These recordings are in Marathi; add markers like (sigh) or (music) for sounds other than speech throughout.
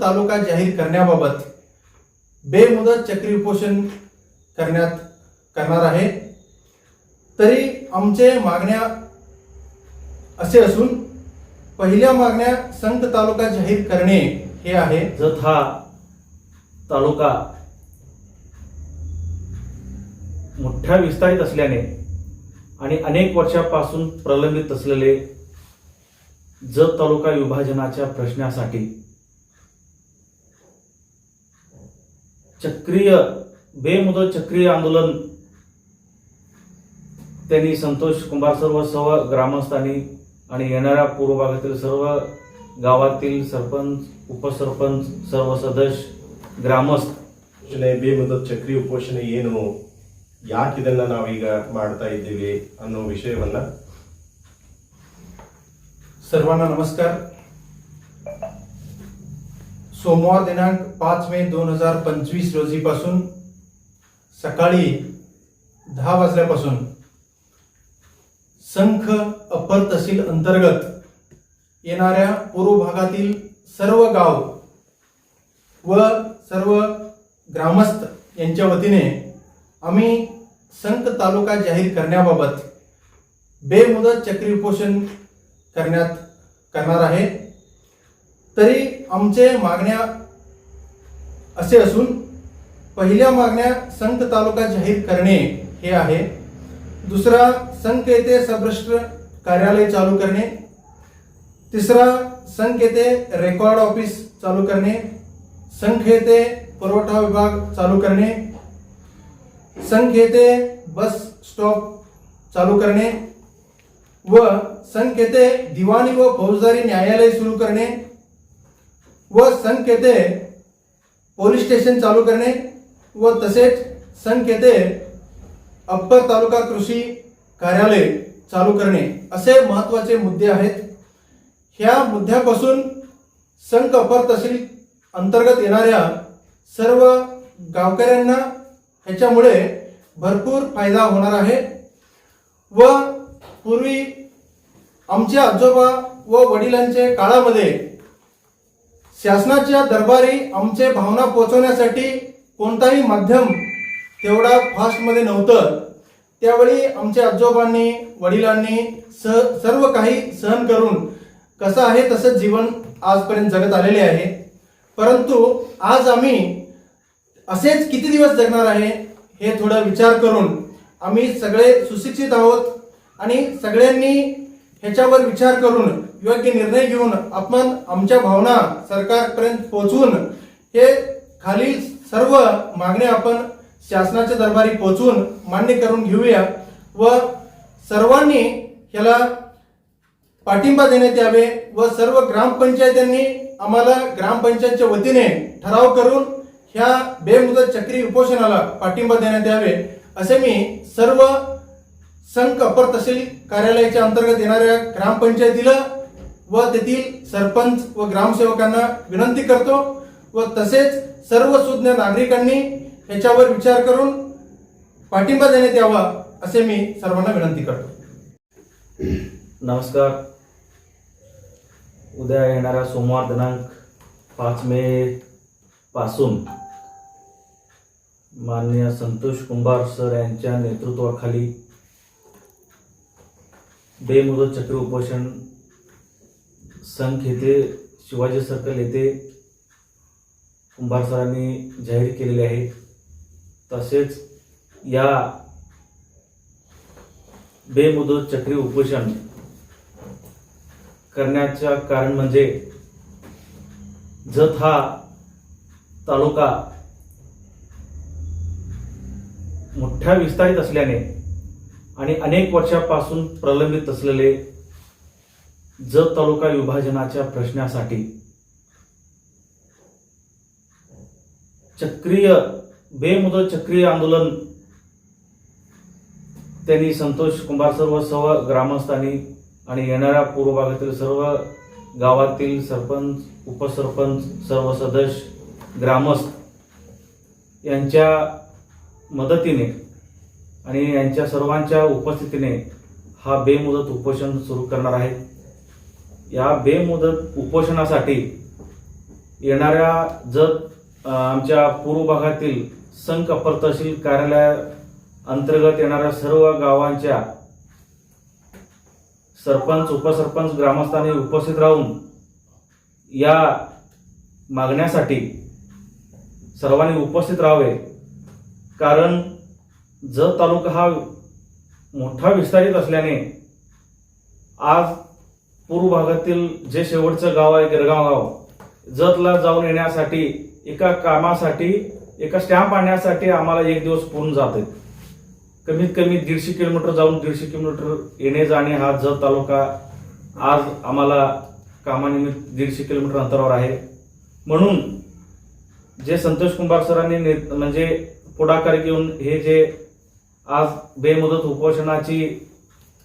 तालुका जाहीर करण्याबाबत बेमुदत चक्री उपोषण करण्यात करणार आहे. तरी आमचे मागण्या असे असून पहिल्या मागण्या संत तालुका जाहीर करणे हे आहे. जत हा तालुका मोठ्या विस्तारित असल्याने आणि अनेक वर्षापासून प्रलंबित असलेले जत तालुका विभाजनाच्या प्रश्नासाठी चक्रीय बेमुदत चक्रीय आंदोलन त्यांनी संतोष कुंभार सर्व सर्व ग्रामस्थांनी आणि येणाऱ्या पूर्व भागातील सर्व गावातील सरपंच उपसरपंच सर्व ಸದಸ್ಯ ಗ್ರಾಮಸ್ಥ ಯೋಜನೆ ಬೇಮುದತ್ ಚಕ್ರಿ ಉಪೋಷಣ ಏನು ಯಾಕೆ ಇದನ್ನ ನಾವೀಗ ಮಾಡ್ತಾ ಇದ್ದೀವಿ ಅನ್ನೋ ವಿಷಯವನ್ನ सर्वांना नमस्कार सोमवार दिनांक पाच मे दोन हजार पंचवीस रोजीपासून सकाळी दहा वाजल्यापासून संख अपर तहसील अंतर्गत येणाऱ्या पूर्व भागातील सर्व गाव व सर्व ग्रामस्थ यांच्या वतीने आम्ही संख तालुका जाहीर करण्याबाबत बेमुदत चक्री उपोषण करण्यात करणार आहे. तरी आमचे मागण्या असे असून पहिल्या मागण्या संत तालुका जाहीर करणे हे आहे. दुसरा संघ येथे सबरष्ट्र कार्यालय चालू करणे. तिसरा संघ येथे रेकॉर्ड ऑफिस चालू करणे. संघ येथे पुरवठा विभाग चालू करणे. संघ येथे बस स्टॉप चालू करणे. व संघ येथे दिवाणी व फौजदारी न्यायालय सुरू करणे. व संघ येथे पोलीस स्टेशन चालू करणे व तसेच संघ अप्पर तालुका कृषी कार्यालय चालू करणे असे महत्त्वाचे मुद्दे आहेत. ह्या मुद्द्यापासून संघ अप्पर तहसील अंतर्गत येणाऱ्या सर्व गावकऱ्यांना ह्याच्यामुळे भरपूर फायदा होणार आहे व पूर्वी आमचे आजोबा व वडिलांचे काळामध्ये शासनाच्या दरबारी आमचे भावना पोचवण्यासाठी कोणताही माध्यम तेवढा फास्टमध्ये नव्हतं. त्यावेळी आमच्या आजोबांनी वडिलांनी स सर्व काही सहन करून कसं आहे तसंच जीवन आजपर्यंत जगत आलेले आहे. परंतु आज आम्ही असेच किती दिवस जगणार आहे हे थोडं विचार करून आम्ही सगळे सुशिक्षित आहोत आणि सगळ्यांनी ह्याच्यावर विचार करून योग्य निर्णय घेऊन आपण आमच्या भावना सरकारपर्यंत पोहोचवून हे खाली सर्व मागण्या आपण शासनाच्या दरबारी पोहोचवून मान्य करून घेऊया व सर्वांनी ह्याला पाठिंबा देण्यात यावे व सर्व ग्रामपंचायतींनी आम्हाला ग्रामपंचायतच्या वतीने ठराव करून ह्या बेमुदत चक्री उपोषणाला पाठिंबा देण्यात यावे असे मी सर्व संघ अपर तहसील कार्यालयाच्या अंतर्गत येणाऱ्या ग्रामपंचायतीला व तेथील सरपंच व ग्रामसेवकांना विनंती करतो व तसेच सर्व सुज्ञ नागरिकांनी ह्याच्यावर विचार करून पाठिंबा देण्यात यावा असे मी सर्वांना विनंती करतो. नमस्कार. उद्या येणारा सोमवार दिनांक पाच मे पासून माननीय संतोष कुंभार सर यांच्या नेतृत्वाखाली बेमुदत चक्र उपोषण संख येथे शिवाजी सर्कल येथे कुंभार सरांनी जाहीर केलेले आहे. तसेच या बेमुदत चक्री उपोषण करण्याचं कारण म्हणजे जत हा तालुका मोठ्या विस्तारित असल्याने आणि अनेक वर्षापासून प्रलंबित असलेले जत तालुका विभाजनाच्या प्रश्नासाठी चक्रीय बेमुदत चक्रीय आंदोलन त्यांनी संतोष कुंभार सर्व सर्व ग्रामस्थांनी आणि येणाऱ्या पूर्व भागातील सर्व गावातील सरपंच उपसरपंच सर्व सदस्य ग्रामस्थ यांच्या मदतीने आणि यांच्या सर्वांच्या उपस्थितीने हा बेमुदत उपोषण सुरू करणार आहे या बेमुदत उपोषणासाठी येणाऱ्या जत आमच्या पूर्व भागातील संघ अपर तहसील कार्यालया अंतर्गत येणाऱ्या सर्व गावांच्या सरपंच उपसरपंच ग्रामस्थांनी उपस्थित राहून या मागण्यासाठी सर्वांनी उपस्थित राहावे. कारण जत तालुका हा मोठा विस्तारित असल्याने आज पूर्व भागातील जे शेवटचं गाव आहे गिरगाव गाव जतला जाऊन येण्यासाठी एका कामासाठी एका स्टॅम्प आणण्यासाठी आम्हाला एक दिवस पूर्ण जाते. कमीत कमी दीडशे किलोमीटर जाऊन दीडशे किलोमीटर येणे जाणे हा जत तालुका आज आम्हाला कामानिमित्त दीडशे किलोमीटर अंतरावर आहे. म्हणून जे संतोष कुंभार सरांनी म्हणजे पुढाकार घेऊन हे जे आज बेमुदत उपोषणाची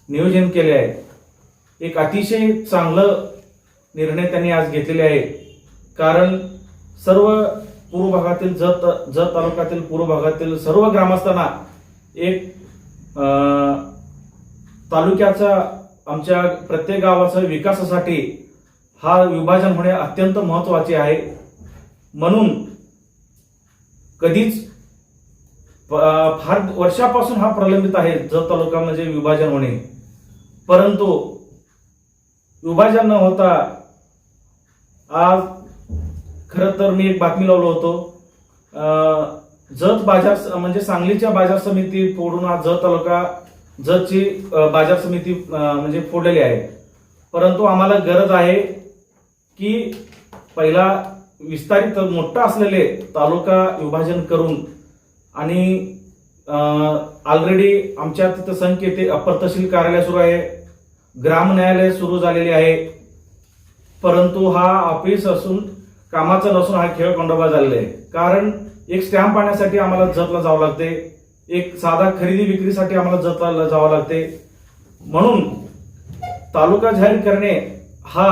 नियोजन केले आहे एक अतिशय चांगलं निर्णय त्यांनी आज घेतलेले आहे. कारण सर्व पूर्व भागातील जत जत तालुक्यातील पूर्व भागातील सर्व ग्रामस्थांना एक तालुक्याचा आमच्या प्रत्येक गावाचा विकासासाठी हा विभाजन होणे अत्यंत महत्त्वाचे आहे. म्हणून कधीच प- फार वर्षापासून हा प्रलंबित आहे जत तालुका म्हणजे विभाजन होणे. परंतु विभाजन न होता आज खर तर मी एक बातमी लावलो होतो. जत बाजार म्हणजे सांगलीच्या बाजार समिती फोडून आज जत तालुका जतची बाजार समिती म्हणजे फोडलेली आहे. परंतु आम्हाला गरज आहे की पहिला विस्तारित मोठा असलेले तालुका विभाजन करून आणि ऑलरेडी आमच्या तिथं संख्येते अपर तहसील कार्यालय सुरू आहे. ग्राम न्यायालय सुरू झालेले आहे. परंतु हा ऑफिस असून कामाचा नसून हा खेळ खंडोबा झालेला आहे. कारण एक स्टॅम्प आणण्यासाठी आम्हाला जतला जावं लागते. एक साधा खरेदी विक्रीसाठी आम्हाला जतला जावं लागते. म्हणून तालुका जाहीर करणे हा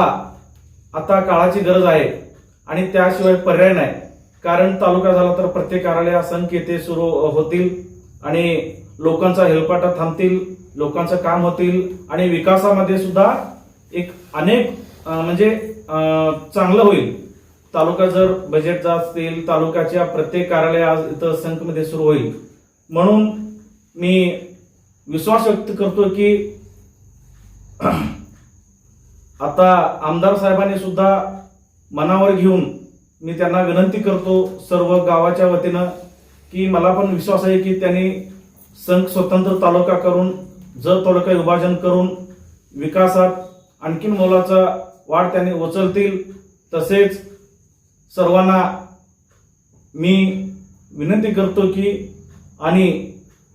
आता काळाची गरज आहे आणि त्याशिवाय पर्याय नाही. कारण तालुका झाला तर प्रत्येक कार्यालय असंख्य येथे सुरू होतील आणि लोकांचा हेलपाटा थांबतील लोकांचं काम होतील आणि विकासामध्ये सुद्धा एक अनेक म्हणजे चांगलं होईल. तालुका जर बजेटचा असतील तालुक्याच्या प्रत्येक कार्यालय आज इथं संघमध्ये सुरू होईल. म्हणून मी विश्वास व्यक्त करतो की (clears throat) आता आमदार साहेबांनी सुद्धा मनावर घेऊन मी त्यांना विनंती करतो सर्व गावाच्या वतीनं की मला पण विश्वास आहे की त्यांनी संघ स्वतंत्र तालुका करून जर तालुका विभाजन करून विकासात आणखीन मोलाचा वाढ त्यांनी उचलतील तसेच सर्वांना मी विनंती करतो की आणि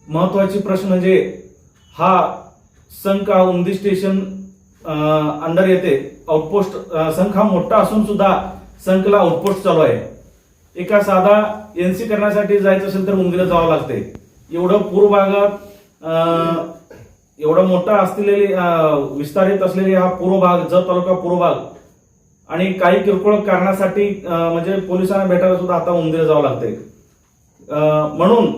महत्त्वाचे प्रश्न म्हणजे हा संघ हा उंदी स्टेशन अंडर येते. आउटपोस्ट संघ हा मोठा असून सुद्धा संघला आउटपोस्ट चालू आहे. एका साधा एनसी करण्यासाठी जायचं असेल तर मुंबईला जावं लागते. एवढं पूर्व भागात एवढा मोठा असलेली विस्तारित असलेले हा पूर्व भाग जत तालुका पूर्व भाग आणि काही किरकोळ कारणासाठी म्हणजे पोलिसांना भेटायला सुद्धा आता उंदीर जावं लागते म्हणून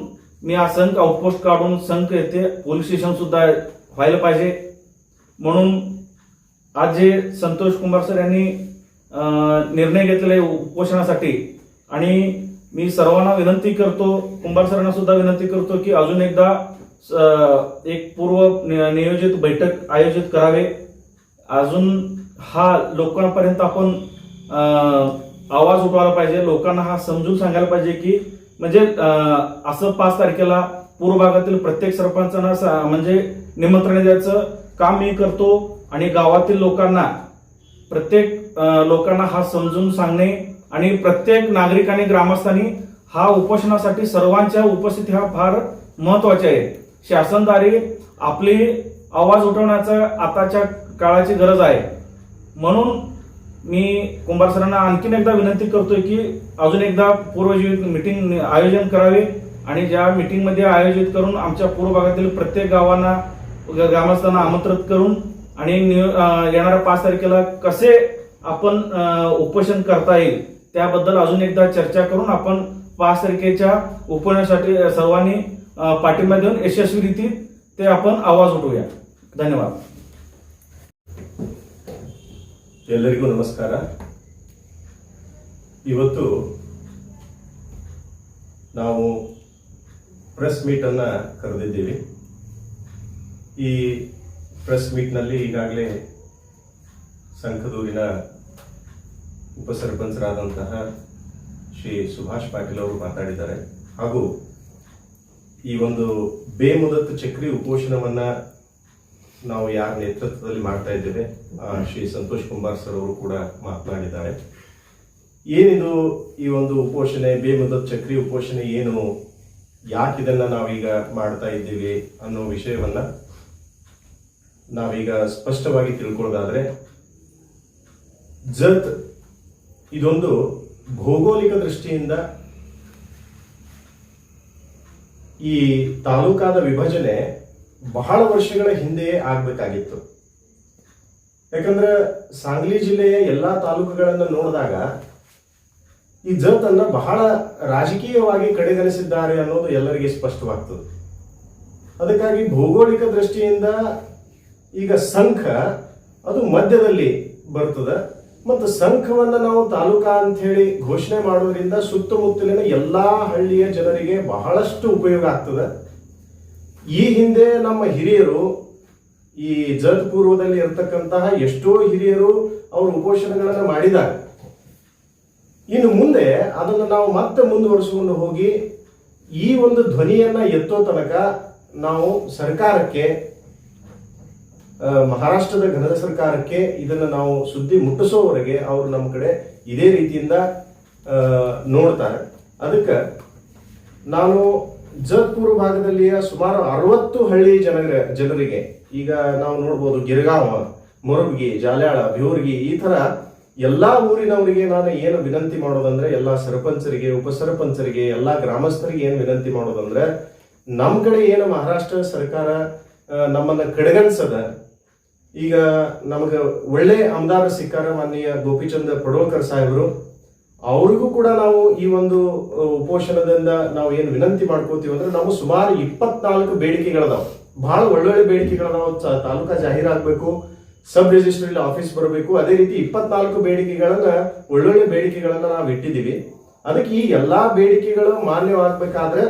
मी हा संघ आउटपोस्ट काढून संघ येथे पोलीस स्टेशन सुद्धा व्हायला पाहिजे. म्हणून आज जे संतोष कुमार सर यांनी निर्णय घेतलेला आहे उपोषणासाठी आणि मी सर्वांना विनंती करतो कुंभार सरांना सुद्धा विनंती करतो की अजून एकदा एक पूर्व नि- नियोजित बैठक आयोजित करावे. अजून हा लोकांपर्यंत आपण आवाज उठवायला पाहिजे. लोकांना हा समजून सांगायला पाहिजे की म्हणजे असं पाच तारखेला पूर्व भागातील प्रत्येक सरपंचांना सा- म्हणजे निमंत्रण द्यायचं. काम मी करतो आणि गावातील लोकांना प्रत्येक लोकांना हा समजून सांगणे आणि प्रत्येक नागरिकांनी ग्रामस्थांनी हा उपोषणासाठी सर्वांच्या उपस्थिती हा फार महत्त्वाचे आहे. शासनदारी आपली आवाज उठवण्याचा आताच्या काळाची गरज आहे. म्हणून मी कुंभार सरांना आणखीन एकदा विनंती करतोय की अजून एकदा पूर्वजीवित मिटिंग आयोजन करावे आणि ज्या मिटिंगमध्ये आयोजित करून आमच्या पूर्व भागातील प्रत्येक गावांना ग्रामस्थांना आमंत्रित करून आणि येणाऱ्या पाच तारखेला कसे आपण उपोषण करता येईल त्याबद्दल अजून एकदा चर्चा करून आपण पाच तारखेच्या उपोषणासाठी सर्वांनी अं, पाठिंबा देऊन यशस्वीरिती ते आपण आवाज उठवूया धन्यवाद ಎಲ್ಲರಿಗೂ ನಮಸ್ಕಾರ ಇವತ್ತು ನಾವು ಪ್ರೆಸ್ ಮೀಟನ್ನು ಕರೆದಿದ್ದೀವಿ ಈ ಪ್ರೆಸ್ ಮೀಟ್ನಲ್ಲಿ ಈಗಾಗಲೇ ಸಂಖದೂರಿನ ಉಪಸರ್ಪಂಚರಾದಂತಹ ಶ್ರೀ ಸುಭಾಷ್ ಪಾಟೀಲ್ ಅವರು ಮಾತಾಡಿದ್ದಾರೆ. ಹಾಗೂ ಈ ಒಂದು ಬೇಮುದತ್ ಚಕ್ರಿ ಉಪೋಷಣವನ್ನ ನಾವು ಯಾರ ನೇತೃತ್ವದಲ್ಲಿ ಮಾಡ್ತಾ ಇದ್ದೇವೆ ಶ್ರೀ ಸಂತೋಷ್ ಕುಮಾರ್ ಸರ್ ಅವರು ಕೂಡ ಮಾತನಾಡಿದ್ದಾರೆ. ಏನಿದು ಈ ಒಂದು ಉಪೋಷಣೆ, ಬೇಮುದತ್ ಚಕ್ರಿ ಉಪೋಷಣೆ ಏನು, ಯಾಕೆ ಇದನ್ನ ನಾವೀಗ ಮಾಡ್ತಾ ಇದ್ದೀವಿ ಅನ್ನೋ ವಿಷಯವನ್ನ ನಾವೀಗ ಸ್ಪಷ್ಟವಾಗಿ ತಿಳ್ಕೊಳ್ಳೋದಾದ್ರೆ ಜತ್ ಇದೊಂದು ಭೌಗೋಳಿಕ ದೃಷ್ಟಿಯಿಂದ ಈ ತಾಲೂಕಾದ ವಿಭಜನೆ ಬಹಳ ವರ್ಷಗಳ ಹಿಂದೆಯೇ ಆಗ್ಬೇಕಾಗಿತ್ತು. ಯಾಕಂದ್ರೆ ಸಾಂಗ್ಲಿ ಜಿಲ್ಲೆಯ ಎಲ್ಲಾ ತಾಲೂಕುಗಳನ್ನು ನೋಡಿದಾಗ ಈ ಜತನ್ನು ಬಹಳ ರಾಜಕೀಯವಾಗಿ ಕಡೆಗಣಿಸಿದ್ದಾರೆ ಅನ್ನೋದು ಎಲ್ಲರಿಗೆ ಸ್ಪಷ್ಟವಾಗ್ತದೆ. ಅದಕ್ಕಾಗಿ ಭೌಗೋಳಿಕ ದೃಷ್ಟಿಯಿಂದ ಈಗ ಸಂಖ ಅದು ಮಧ್ಯದಲ್ಲಿ ಬರ್ತದೆ. ಮತ್ತು ಸಂಘವನ್ನ ನಾವು ತಾಲೂಕಾ ಅಂತ ಹೇಳಿ ಘೋಷಣೆ ಮಾಡೋದ್ರಿಂದ ಸುತ್ತಮುತ್ತಲಿನ ಎಲ್ಲಾ ಹಳ್ಳಿಯ ಜನರಿಗೆ ಬಹಳಷ್ಟು ಉಪಯೋಗ ಆಗ್ತದ. ಈ ಹಿಂದೆ ನಮ್ಮ ಹಿರಿಯರು ಈ ಜತ್ ಪೂರ್ವದಲ್ಲಿ ಇರತಕ್ಕಂತಹ ಎಷ್ಟೋ ಹಿರಿಯರು ಅವರು ಉಪೋಷಣೆಗಳನ್ನು ಮಾಡಿದ್ದಾರೆ. ಇನ್ನು ಮುಂದೆ ಅದನ್ನು ನಾವು ಮತ್ತೆ ಮುಂದುವರಿಸಿಕೊಂಡು ಹೋಗಿ ಈ ಒಂದು ಧ್ವನಿಯನ್ನ ಎತ್ತೋ ತನಕ ನಾವು ಸರ್ಕಾರಕ್ಕೆ ಮಹಾರಾಷ್ಟ್ರದ ಘನದ ಸರ್ಕಾರಕ್ಕೆ ಇದನ್ನು ನಾವು ಸುದ್ದಿ ಮುಟ್ಟಿಸೋವರೆಗೆ ಅವರು ನಮ್ಮ ಕಡೆ ಇದೇ ರೀತಿಯಿಂದ ನೋಡ್ತಾರೆ. ಅದಕ್ಕೆ ನಾನು ಜತ್ಪುರ ಭಾಗದಲ್ಲಿಯ ಸುಮಾರು ಅರವತ್ತು ಹಳ್ಳಿ ಜನರ, ಜನರಿಗೆ, ಈಗ ನಾವು ನೋಡ್ಬೋದು ಗಿರ್ಗಾಂವ ಮೊರಬ್ಗಿ ಜಾಲ್ಯಾಳ ಬ್ಯೂರ್ಗಿ ಈ ಥರ ಎಲ್ಲಾ ಊರಿನವರಿಗೆ ನಾನು ಏನು ವಿನಂತಿ ಮಾಡೋದಂದ್ರೆ, ಎಲ್ಲಾ ಸರ್ಪಂಚರಿಗೆ, ಉಪಸರಪಂಚರಿಗೆ, ಎಲ್ಲಾ ಗ್ರಾಮಸ್ಥರಿಗೆ ಏನು ವಿನಂತಿ ಮಾಡೋದಂದ್ರೆ, ನಮ್ಮ ಕಡೆ ಏನು ಮಹಾರಾಷ್ಟ್ರ ಸರ್ಕಾರ ನಮ್ಮನ್ನ ಕಡೆಗಣಿಸದ ಈಗ ನಮಗೆ ಒಳ್ಳೆ ಆಮದಾರ ಸಿಕ್ಕಾರ ಮಾನ್ಯ ಗೋಪಿಚಂದ್ ಪಡೋಲ್ಕರ್ ಸಾಹೇಬರು, ಅವ್ರಿಗೂ ಕೂಡ ನಾವು ಈ ಒಂದು ಉಪೋಷಣದಿಂದ ನಾವು ಏನು ವಿನಂತಿ ಮಾಡ್ಕೋತೀವಿ ಅಂದ್ರೆ ನಾವು ಸುಮಾರು ಇಪ್ಪತ್ನಾಲ್ಕು ಬೇಡಿಕೆಗಳದಾವ. ಬಹಳ ಒಳ್ಳೊಳ್ಳೆ ಬೇಡಿಕೆಗಳದಾವ. ತಾಲೂಕಾ ಜಾಹೀರಾಗಬೇಕು ಸಬ್ ರಿಜಿಸ್ಟ್ರಿ ಆಫೀಸ್ ಬರಬೇಕು. ಅದೇ ರೀತಿ ಇಪ್ಪತ್ನಾಲ್ಕು ಬೇಡಿಕೆಗಳನ್ನ, ಒಳ್ಳೊಳ್ಳೆ ಬೇಡಿಕೆಗಳನ್ನ ನಾವು ಇಟ್ಟಿದ್ದೀವಿ. ಅದಕ್ಕೆ ಈ ಎಲ್ಲಾ ಬೇಡಿಕೆಗಳು ಮಾನ್ಯವಾಗಬೇಕಾದ್ರೆ,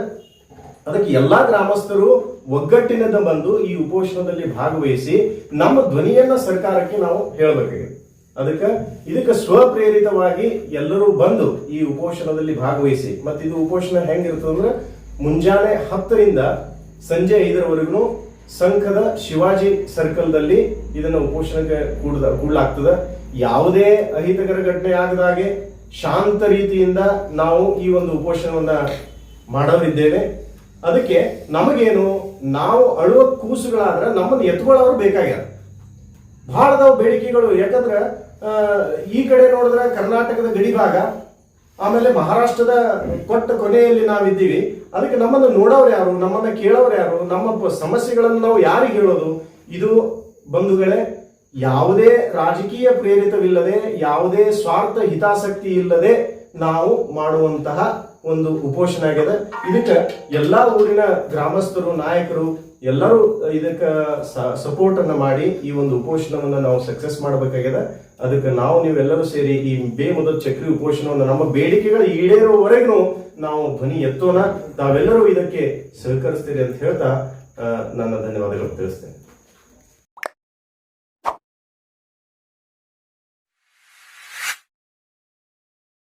ಅದಕ್ಕೆ ಎಲ್ಲಾ ಗ್ರಾಮಸ್ಥರು ಒಗ್ಗಟ್ಟಿನಿಂದ ಬಂದು ಈ ಉಪೋಷಣದಲ್ಲಿ ಭಾಗವಹಿಸಿ ನಮ್ಮ ಧ್ವನಿಯನ್ನ ಸರ್ಕಾರಕ್ಕೆ ನಾವು ಹೇಳಬೇಕಾಗಿದೆ. ಅದಕ್ಕೆ ಇದಕ್ಕೆ ಸ್ವಪ್ರೇರಿತವಾಗಿ ಎಲ್ಲರೂ ಬಂದು ಈ ಉಪೋಷಣದಲ್ಲಿ ಭಾಗವಹಿಸಿ. ಮತ್ತೆ ಇದು ಉಪೋಷಣ ಹೆಂಗಿರ್ತದೆ ಅಂದ್ರೆ ಮುಂಜಾನೆ ಹತ್ತರಿಂದ ಸಂಜೆ ಐದರವರೆಗೂ ಸಂಘದ ಶಿವಾಜಿ ಸರ್ಕಲ್ದಲ್ಲಿ ಇದನ್ನ ಉಪೋಷಣಕ್ಕೆ ಕೂಡದ ಕೂಡಲಾಗ್ತದ. ಯಾವುದೇ ಅಹಿತಕರ ಘಟನೆ ಆಗದಾಗೆ ಶಾಂತ ರೀತಿಯಿಂದ ನಾವು ಈ ಒಂದು ಉಪೋಷಣವನ್ನ ಮಾಡೋರಿದ್ದೇವೆ. ಅದಕ್ಕೆ ನಮಗೇನು, ನಾವು ಅಳುವ ಕೂಸುಗಳಾದ್ರೆ ನಮ್ಮನ್ನು ಎತ್ಕೊಳ್ಳೋರು ಬೇಕಾಗ್ಯಾರ. ಬಹಳ ಅದಾವ ಬೇಡಿಕೆಗಳು. ಯಾಕಂದ್ರೆ ಈ ಕಡೆ ನೋಡಿದ್ರೆ ಕರ್ನಾಟಕದ ಗಡಿ ಭಾಗ, ಆಮೇಲೆ ಮಹಾರಾಷ್ಟ್ರದ ಕೊಟ್ಟ ಕೊನೆಯಲ್ಲಿ ನಾವಿದ್ದೀವಿ. ಅದಕ್ಕೆ ನಮ್ಮನ್ನು ನೋಡೋರು ಯಾರು, ನಮ್ಮನ್ನ ಕೇಳೋರು ಯಾರು, ನಮ್ಮ ಸಮಸ್ಯೆಗಳನ್ನು ನಾವು ಯಾರಿಗೆ ಹೇಳೋದು? ಇದು ಬಂಧುಗಳೇ, ಯಾವುದೇ ರಾಜಕೀಯ ಪ್ರೇರಿತವಿಲ್ಲದೆ, ಯಾವುದೇ ಸ್ವಾರ್ಥ ಹಿತಾಸಕ್ತಿ ಇಲ್ಲದೆ ನಾವು ಮಾಡುವಂತಹ ಒಂದು ಉಪೋಷಣ ಆಗ್ಯದ ಇದಕ್ಕೆ ಎಲ್ಲಾ ಊರಿನ ಗ್ರಾಮಸ್ಥರು, ನಾಯಕರು ಎಲ್ಲರೂ ಇದಕ್ಕೆ ಸಪೋರ್ಟ್ ಅನ್ನ ಮಾಡಿ ಈ ಒಂದು ಉಪೋಷಣವನ್ನ ನಾವು ಸಕ್ಸಸ್ ಮಾಡಬೇಕಾಗ್ಯದ ಅದಕ್ಕೆ ನಾವು ನೀವೆಲ್ಲರೂ ಸೇರಿ ಈ ಬೇಮುದ ಚಕ್ರಿ ಉಪೋಷಣವನ್ನು ನಮ್ಮ ಬೇಡಿಕೆಗಳು ಈಡೇರುವವರೆಗೂ ನಾವು ಧ್ವನಿ ಎತ್ತೋಣ. ತಾವೆಲ್ಲರೂ ಇದಕ್ಕೆ ಸಹಕರಿಸ್ತೀರಿ ಅಂತ ಹೇಳ್ತಾ ನನ್ನ ಧನ್ಯವಾದಗಳು ತಿಳಿಸ್ತೇನೆ.